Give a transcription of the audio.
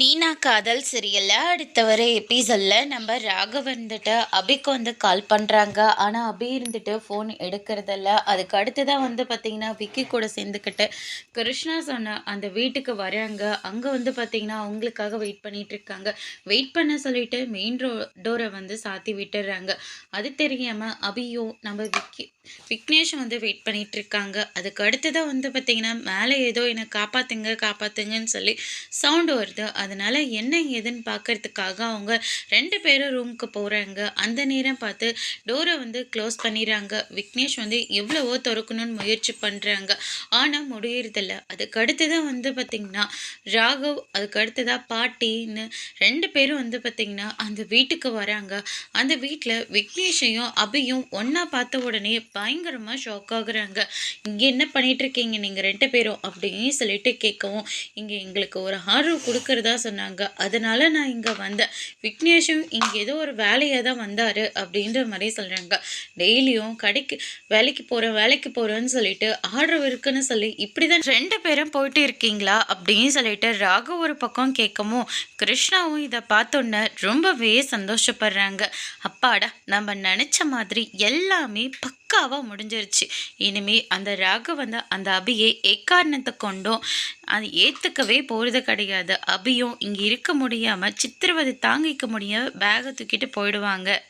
நீனா காதல் சீரியல்ல அடுத்த வர எபிசோடில் நம்ம ராகவ் வந்துட்டு அபிக்கு வந்து கால் பண்ணுறாங்க ஆனால் அபி இருந்துட்டு ஃபோன் எடுக்கிறதில்ல. அதுக்கு அடுத்ததாக வந்து பார்த்திங்கன்னா விக்கி கூட சேர்ந்துக்கிட்டு கிருஷ்ணா சொன்ன அந்த வீட்டுக்கு வராங்க. அங்கே வந்து பார்த்திங்கன்னா அவங்களுக்காக வெயிட் பண்ணிட்டு இருக்காங்க. வெயிட் பண்ண சொல்லிட்டு மெயின் ரோ டோரை வந்து சாத்தி விட்டுடுறாங்க அது தெரியாமல் அபியும் நம்ம விக்கி விக்னேஷ் வந்து வெயிட் பண்ணிட்டு இருக்காங்க. அதுக்கு அடுத்ததாக வந்து பார்த்திங்கன்னா மேலே ஏதோ என்னை காப்பாற்றுங்க காப்பாற்றுங்கன்னு சொல்லி சவுண்டு வருது. அதனால் என்ன ஏதுன்னு பார்க்கறதுக்காக அவங்க ரெண்டு பேரும் ரூமுக்கு போகிறாங்க அந்த நேரம் பார்த்து டோரை வந்து க்ளோஸ் பண்ணிடுறாங்க. விக்னேஷ் வந்து எவ்வளவோ திறக்கணும்னு முயற்சி பண்ணுறாங்க ஆனால் முடியறதில்ல. அதுக்கு அடுத்ததாக வந்து பார்த்திங்கன்னா ராகவ் அதுக்கு அடுத்ததாக பாட்டின்னு ரெண்டு பேரும் வந்து பார்த்திங்கன்னா அந்த வீட்டுக்கு வராங்க. அந்த வீட்டில் விக்னேஷையும் அபியும் ஒன்றா பார்த்த உடனே பயங்கரமாக ஷாக் ஆகுறாங்க. இங்கே என்ன பண்ணிகிட்ருக்கீங்க நீங்கள் ரெண்டு பேரும்? அப்படின்னு சொல்லிட்டு கேட்கவும் இங்கே எங்களுக்கு ஒரு ஆர்வம் கொடுக்கறதா சொன்னாங்க. அதனால் நான் இங்கே வந்தேன். விக்னேஷும் இங்கே ஏதோ ஒரு வேலையாக தான் வந்தார் அப்படின்ற மாதிரி சொல்கிறாங்க டெய்லியும் கடைக்கு வேலைக்கு போகிறேன் வேலைக்கு போகிறேன்னு சொல்லிட்டு ஆர்டர் இருக்குன்னு சொல்லி இப்படி தான் ரெண்டு பேரும் போயிட்டு இருக்கீங்களா அப்படின்னு சொல்லிட்டு ராகு ஒரு பக்கம் கேட்கவும் கிருஷ்ணாவும் இதை பார்த்தோன்னே ரொம்பவே சந்தோஷப்படுறாங்க. அப்பாடா நம்ம நினச்ச மாதிரி எல்லாமே பக்காவாக முடிஞ்சிருச்சு. இனிமே அந்த ராகு அந்த அபியை எக்காரணத்தை கொண்டும் அது ஏற்றுக்கவே போகிறது கிடையாது. அபியும் இங்கே இருக்க முடியாமல் சித்திரவதை தாங்கிக்க முடியாமல் பேகை தூக்கிட்டு போயிடுவாங்க.